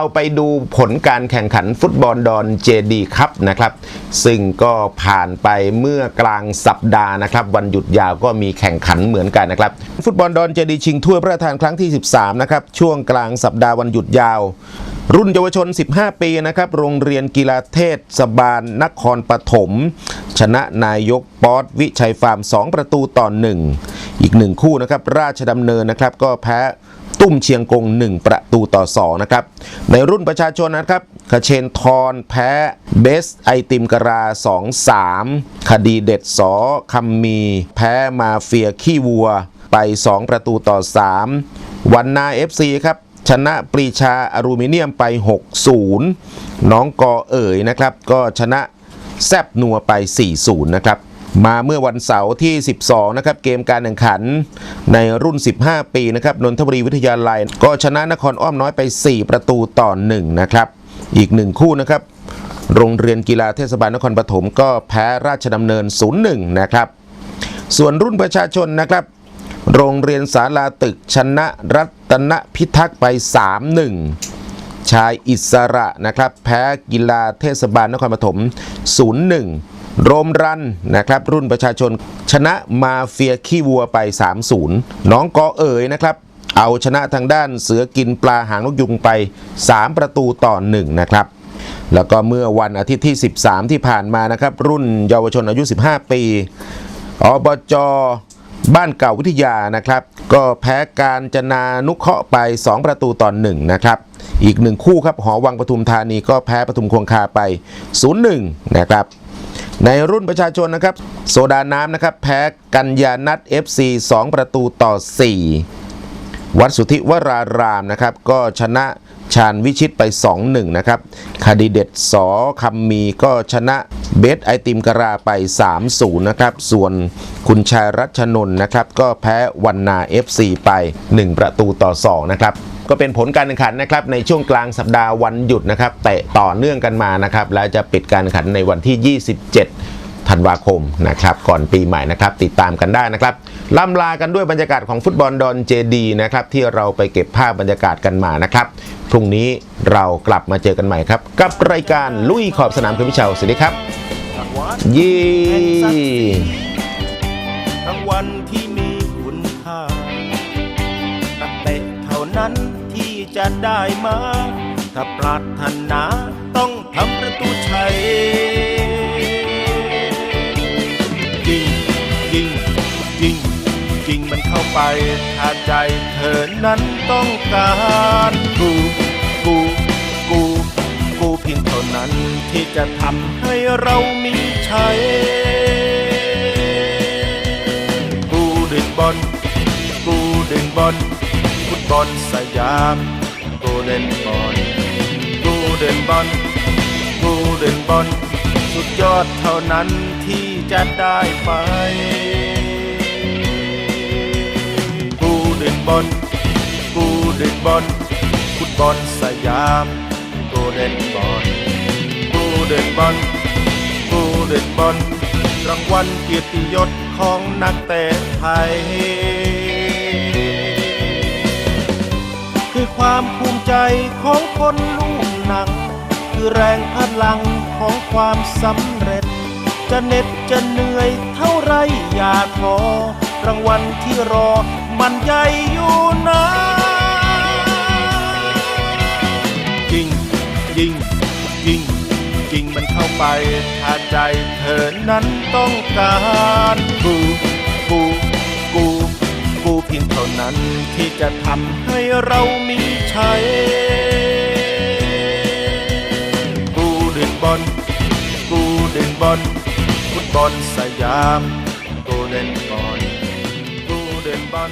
เราไปดูผลการแข่งขันฟุตบอลดอนเจดีครับนะครับ ซึ่งก็ผ่านไปเมื่อกลางสัปดาห์นะครับ วันหยุดยาวก็มีแข่งขันเหมือนกันนะครับ ฟุตบอลดอนเจดีชิงถ้วยพระราชทานครั้งที่ 13 นะครับ ช่วงกลางสัปดาห์วันหยุดยาว รุ่นเยาวชน 15 ปีนะครับโรงเรียนกีฬาเทศบาลนครปฐมชนะนายกป๊อตวิชัยฟาร์ม 2 ประตูต่อ 1 อีกหนึ่งคู่นะครับราชดำเนินนะครับก็แพ้ ตุ้มเชียงกง 1 ประตูต่อ2นะครับในรุ่นประชาชนนะครับคเชนทรแพ้เบสไอติมกรา 2-3 คดีเด็ดสอคำมี แพ้มาเฟียขี้วัวไป 2 ประตูต่อ 3 วันนา FC ครับชนะปรีชาอลูมิเนียมไป 6-0 น้องกอเอ๋ยนะครับ ก็ชนะแซบนัวไป 4-0 นะครับ มาเมื่อวันเสาร์ที่ 12 นะครับ เกมการแข่งขันในรุ่น 15 ปีนะครับนนทบุรีวิทยาลัย ก็ชนะนครอ้อมน้อยไป 4 ประตูต่อ 1 นะครับ อีกหนึ่งคู่นะครับ โรงเรียนกีฬาเทศบาลนครปฐมก็แพ้ราชดำเนิน 0-1 นะครับ ส่วนรุ่นประชาชนนะครับ โรงเรียนศาลาตึกชนะรัตนพิทักษ์ไป 3-1ชายอิสระนะครับ แพ้กีฬาเทศบาลนครปฐม 0-1 โรมรันนะครับรุ่นประชาชนชนะมาเฟียขี้วัวไป 3-0 น้องกอเอ๋ยนะครับเอาชนะทางด้านเสือกินปลาหางนกยุงไป 3 ประตูต่อ 1 นะครับ แล้วก็เมื่อวันอาทิตย์ที่ 13 ที่ผ่านมานะครับ รุ่นเยาวชนอายุ 15 ปีอบจบ้านเก่าวิทยานะครับ ก็แพ้การจนานุเคราะห์ไป 2 ประตูต่อ 1 นะครับ อีกหนึ่งคู่ครับหอวังปทุมธานีก็แพ้ปทุมคงคาไป 0-1 นะครับ ในรุ่นประชาชนนะครับ โซดาน้ำนะครับ แพ้กัญญานัท FC 2 ประตูต่อ 4 วัดสุทธิวรารามนะครับ ก็ชนะชาญวิชิตไป 2-1 นะครับคดีเด็ดสอคำมีก็ชนะเบสไอติมกราไป 3-0 นะครับ ส่วนคุณชายรัชนนท์นะครับ ก็แพ้วันนา FC ไป 1 ประตูต่อ 2 นะครับ ก็เป็นผลการแข่งขันนะครับในช่วงกลางสัปดาห์วันหยุดนะครับเตะต่อเนื่องกันมานะครับแล้วจะปิดการแข่งขันในวันที่ 27 ธันวาคมนะครับก่อนปีใหม่นะครับติดตามกันได้นะครับล่ำลากันด้วยบรรยากาศของฟุตบอลดอนเจดีนะครับที่เราไปเก็บภาพบรรยากาศกันมานะครับพรุ่งนี้เรากลับมาเจอกันใหม่ครับ กับรายการลุยขอบสนามคุณพิชาวสวัสดีครับยีรางวัลที่มีคุณค่านักเตะเท่านั้นที่ จะได้มา ถ้าปรารถนาต้องทำประตูชัยยิงยิงยิงยิงมันเข้าไปถ้าใจเธอนั้นต้องการกูกูกูกูเพียงเท่านั้นที่จะทำให้เรามีชัยกูดึงบอลกูดึงบอล บอลสยามกูเล่นบอลกูเดินบอลกูเดินบอลสุดยอดเท่านั้นที่จะได้ไปกูเดินบอลกูเดินบอลฟุตบอลสยามกูเล่นบอลกูเดินบอลกูเดินบอลรางวัลเกียรติยศของนักเตะไทย ความภูมิใจของคนลูกหนัง คือแรงพลังของความสำเร็จ จะเหน็ดจะเหนื่อยเท่าไรอย่าท้อรางวัลที่รอมันใหญ่อยู่นะยิงยิงยิงยิงมันเข้าไปถ้าใจเธอนั้นต้องการกูกู กูเพียงเท่านั้นที่จะทำให้เรามีชัยกูดึงบอลกูดึงบอลฟุตบอลสยามกูเด่นบอลกูเดินบอล